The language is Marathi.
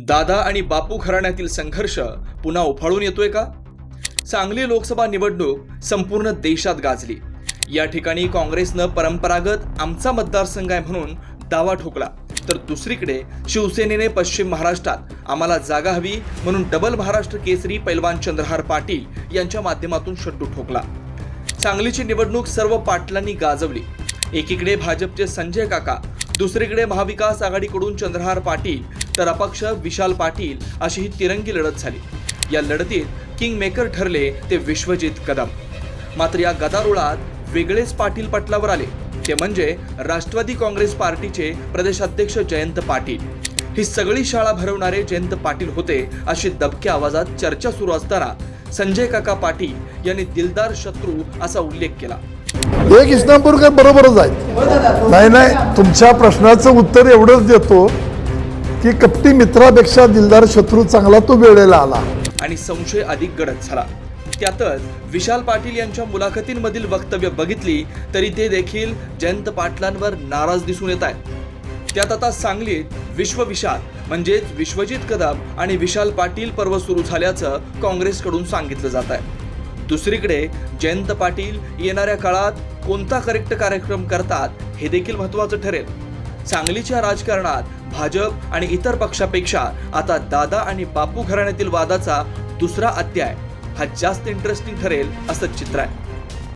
दादा आणि बापू घराण्यातील संघर्ष पुन्हा उफाळून येतोय का? सांगली लोकसभा निवडणूक संपूर्ण देशात गाजली. या ठिकाणी काँग्रेसनं परंपरागत आमचा मतदारसंघ आहे म्हणून दावा ठोकला. तर दुसरीकडे शिवसेनेने पश्चिम महाराष्ट्रात आम्हाला जागा हवी म्हणून डबल महाराष्ट्र केसरी पैलवान चंद्रहार पाटील यांच्या माध्यमातून शड्डू ठोकला. सांगलीची निवडणूक सर्व पाटलांनी गाजवली. एकीकडे भाजपचे संजय काका दुसरीकडे महाविकास आघाडीकडून चंद्रहार पाटील तर अपक्ष विशाल पाटील अशी ही तिरंगी लढत झाली. या लढतीत किंग मेकर ठरले ते विश्वजित कदम. मात्र या गदारोळात वेगळेच पाटील पटलावर आले. ते म्हणजे राष्ट्रवादी काँग्रेस पार्टीचे प्रदेशाध्यक्ष जयंत पाटील. ही सगळी शाळा भरवणारे जयंत पाटील होते अशी दबक्या आवाजात चर्चा सुरू असताना संजय काका पाटील यांनी दिलदार शत्रू असा उल्लेख केला. एक इस्लामपूरकर काय बरोबरच आहेत नाही नाही तुमच्या प्रश्नाचं उत्तर एवढंच देतो की कपटी मित्रापेक्षा दिलदार शत्रू चांगला तो वेळेला आला. आणि संशय अधिक गडद झाला. त्यातच विशाल पाटील यांच्या मुलाखतींमधील वक्तव्य बघितली तरी ते देखील जयंत पाटलांवर नाराज दिसून येत आहेत. त्यात आता सांगलीत विश्व विशाल म्हणजेच विश्वजित कदम आणि विशाल पाटील पर्व सुरू झाल्याचं काँग्रेसकडून सांगितलं जात आहे. दुसरीकडे जयंत पाटील येणाऱ्या काळात कोणता करेक्ट कार्यक्रम करतात हे देखील महत्त्वाचं ठरेल. सांगलीच्या राजकारणात भाजप आणि इतर पक्षापेक्षा आता दादा आणि बापू घराण्यातील वादाचा दुसरा अध्याय हा जास्त इंटरेस्टिंग ठरेल असं चित्र आहे.